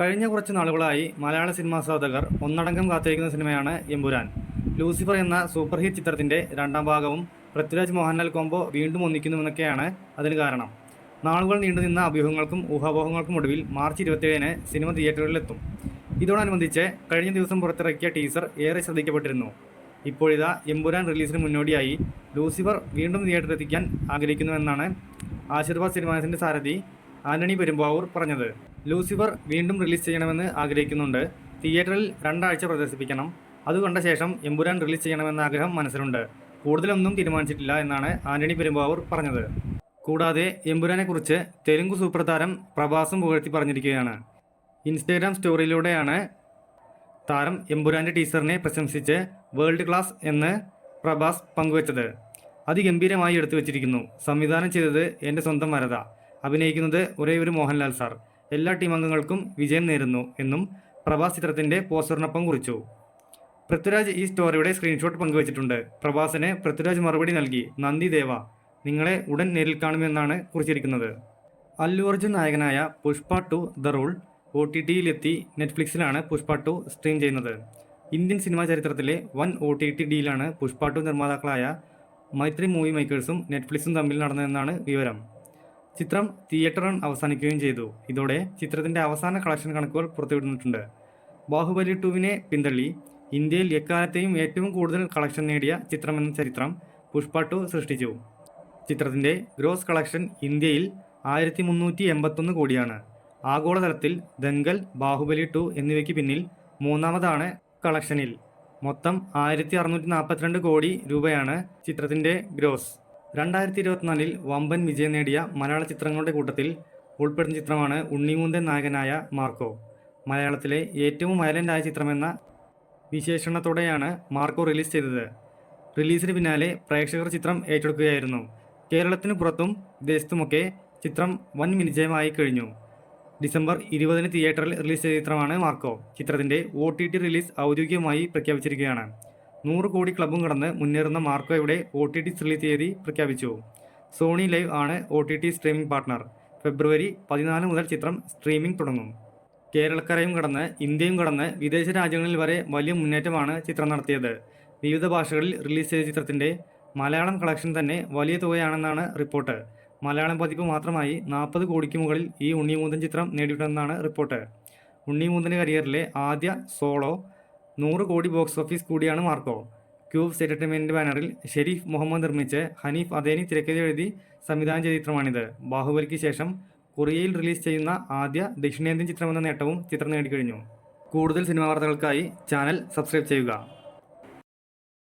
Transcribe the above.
കഴിഞ്ഞ കുറച്ച് നാളുകളായി മലയാള സിനിമാസ്വാദകർ ഒന്നടങ്കം കാത്തിരിക്കുന്ന സിനിമയാണ് എമ്പുരാൻ. ലൂസിഫർ എന്ന സൂപ്പർ ഹിറ്റ് ചിത്രത്തിന്റെ രണ്ടാം ഭാഗവും പൃഥ്വിരാജ് മോഹൻലാൽ കോംബോ വീണ്ടും ഒന്നിക്കുന്നുവെന്നൊക്കെയാണ് അതിന് കാരണം. നാളുകൾ നീണ്ടുനിന്ന അഭ്യൂഹങ്ങൾക്കും ഊഹാപോഹങ്ങൾക്കും ഒടുവിൽ മാർച്ച് ഇരുപത്തിയേഴിന് സിനിമ തിയേറ്ററുകളിലെത്തും. ഇതോടനുബന്ധിച്ച് കഴിഞ്ഞ ദിവസം പുറത്തിറക്കിയ ടീസർ ഏറെ ശ്രദ്ധിക്കപ്പെട്ടിരുന്നു. ഇപ്പോഴിതാ എമ്പുരാൻ റിലീസിന് മുന്നോടിയായി ലൂസിഫർ വീണ്ടും തിയേറ്ററിലെത്തിക്കാൻ ആഗ്രഹിക്കുന്നുവെന്നാണ് ആശീർവാദ് സിനിമാസിന്റെ സാരഥി ആന്റണി പെരുമ്പാവൂർ പറഞ്ഞത്. ലൂസിഫർ വീണ്ടും റിലീസ് ചെയ്യണമെന്ന് ആഗ്രഹിക്കുന്നുണ്ട്. തിയേറ്ററിൽ രണ്ടാഴ്ച പ്രദർശിപ്പിക്കണം. അതുകൊണ്ട കണ്ട ശേഷം എമ്പുരാൻ റിലീസ് ചെയ്യണമെന്ന ആഗ്രഹം മനസ്സിലുണ്ട്. കൂടുതലൊന്നും തീരുമാനിച്ചിട്ടില്ല എന്നാണ് ആന്റണി പെരുമ്പാവൂർ പറഞ്ഞത്. കൂടാതെ എമ്പുരാനെക്കുറിച്ച് തെലുങ്ക് സൂപ്പർ താരം പ്രഭാസും പുകഴ്ത്തി പറഞ്ഞിരിക്കുകയാണ്. ഇൻസ്റ്റാഗ്രാം സ്റ്റോറിയിലൂടെയാണ് താരം എമ്പുരാന്റെ ടീച്ചറിനെ പ്രശംസിച്ച് വേൾഡ് ക്ലാസ് എന്ന് പ്രഭാസ് പങ്കുവച്ചത്. അതിഗംഭീരമായി എടുത്തു വച്ചിരിക്കുന്നു സംവിധാനം ചെയ്തത് എന്റെ സ്വന്തം വരത. അഭിനയിക്കുന്നത് ഒരേ ഒരു മോഹൻലാൽ സാർ. എല്ലാ ടീം അംഗങ്ങൾക്കും വിജയം നേരുന്നു എന്നും പ്രഭാസ് ചിത്രത്തിന്റെ പോസ്റ്ററിനൊപ്പം കുറിച്ചു. പൃഥ്വിരാജ് ഈ സ്റ്റോറിയുടെ സ്ക്രീൻഷോട്ട് പങ്കുവച്ചിട്ടുണ്ട്. പ്രഭാസിന് പൃഥ്വിരാജ് മറുപടി നൽകി നന്ദി ദേവ നിങ്ങളെ ഉടൻ നേരിൽ കാണുമെന്നാണ് കുറിച്ചിരിക്കുന്നത്. അല്ലു അർജുൻ നായകനായ Pushpa two the rule O T ടിയിലെത്തി നെറ്റ്ഫ്ലിക്സിലാണ് പുഷ്പ ടു സ്ട്രീം ചെയ്യുന്നത്. ഇന്ത്യൻ സിനിമാ ചരിത്രത്തിലെ വൻ ഒ ടി ടി ഡിയിലാണ് പുഷ്പ ടു നിർമ്മാതാക്കളായ മൈത്രി മൂവി മേക്കേഴ്സും നെറ്റ്ഫ്ലിക്സും തമ്മിൽ നടന്നതെന്നാണ് വിവരം. ചിത്രം തിയേറ്റർ റൺ അവസാനിക്കുകയും ചെയ്തു. ഇതോടെ ചിത്രത്തിന്റെ അവസാന കളക്ഷൻ കണക്കുകൾ പുറത്തുവിടുന്നിട്ടുണ്ട് ബാഹുബലി ടുവിനെ പിന്തള്ളി. ഇന്ത്യയിൽ എക്കാലത്തെയും ഏറ്റവും കൂടുതൽ കളക്ഷൻ നേടിയ ചിത്രമെന്ന ചരിത്രം പുഷ്പ ടു സൃഷ്ടിച്ചു. ചിത്രത്തിന്റെ ഗ്രോസ് കളക്ഷൻ ഇന്ത്യയിൽ ആയിരത്തി മുന്നൂറ്റി എൺപത്തൊന്ന് കോടിയാണ്. ആഗോളതലത്തിൽ ദംഗൽ ബാഹുബലി ടു എന്നിവയ്ക്ക് പിന്നിൽ മൂന്നാമതാണ് കളക്ഷനിൽ മൊത്തം ആയിരത്തി അറുന്നൂറ്റി നാൽപ്പത്തിരണ്ട് കോടി രൂപയാണ് ചിത്രത്തിന്റെ ഗ്രോസ് രണ്ടായിരത്തി ഇരുപത്തിനാലിൽ വമ്പൻ വിജയം നേടിയ മലയാള ചിത്രങ്ങളുടെ കൂട്ടത്തിൽ ഉൾപ്പെടുന്ന ചിത്രമാണ് ഉണ്ണിമൂന്തൻ നായകനായ മാർക്കോ. മലയാളത്തിലെ ഏറ്റവും വയലന്റ് ആയ ചിത്രമെന്ന വിശേഷണത്തോടെയാണ് മാർക്കോ റിലീസ് ചെയ്തത്. റിലീസിന് പിന്നാലെ പ്രേക്ഷകർ ചിത്രം ഏറ്റെടുക്കുകയായിരുന്നു. കേരളത്തിന് പുറത്തും വിദേശത്തുമൊക്കെ ചിത്രം വൻ വിജയമായി കഴിഞ്ഞു. ഡിസംബർ ഇരുപതിന് തിയേറ്ററിൽ റിലീസ് ചെയ്ത ചിത്രമാണ് മാർക്കോ. ചിത്രത്തിന്റെ ഒ ടി ടി റിലീസ് ഔദ്യോഗികമായി പ്രഖ്യാപിച്ചിരിക്കുകയാണ്. നൂറ് കോടി ക്ലബും കടന്ന് മുന്നേറുന്ന മാർക്കോയുടെ ഒ ടി ടി റിലീസ് തീയതി പ്രഖ്യാപിച്ചു. സോണി ലൈവ് ആണ് O T T streaming partner. February പതിനാല് മുതൽ ചിത്രം സ്ട്രീമിംഗ് തുടങ്ങും. കേരളക്കരയും കടന്ന് ഇന്ത്യയും കടന്ന് വിദേശ രാജ്യങ്ങളിൽ വരെ വലിയ മുന്നേറ്റമാണ് ചിത്രം നടത്തിയത്. വിവിധ ഭാഷകളിൽ റിലീസ് ചെയ്ത ചിത്രത്തിന്റെ മലയാളം കളക്ഷൻ തന്നെ വലിയ തുകയാണെന്നാണ് റിപ്പോർട്ട്. മലയാളം പതിപ്പ് മാത്രമായി നാൽപ്പത് കോടിക്ക് മുകളിൽ ഈ ഉണ്ണിമൂന്തൻ ചിത്രം നേടിയിട്ടുണ്ടെന്നാണ് റിപ്പോർട്ട്. ഉണ്ണിമൂന്തന്റെ കരിയറിലെ ആദ്യ സോളോ നൂറ് കോടി ബോക്സ് ഓഫീസ് കൂടിയാണ് മാർക്കോ. ക്യൂബ്സ് എന്റർടൈൻമെന്റ് ബാനറിൽ ഷെരീഫ് മുഹമ്മദ് നിർമ്മിച്ച് ഹനീഫ് അദേനി തിരക്കഥ എഴുതി സംവിധാനം ചെയ്ത ചിത്രമാണിത്. ബാഹുബലിക്ക് ശേഷം കൊറിയയിൽ റിലീസ് ചെയ്യുന്ന ആദ്യ ദക്ഷിണേന്ത്യൻ ചിത്രമെന്ന നേട്ടവും ചിത്രം നേടിക്കഴിഞ്ഞു. കൂടുതൽ സിനിമാ വാർത്തകൾക്കായി ചാനൽ സബ്സ്ക്രൈബ് ചെയ്യുക.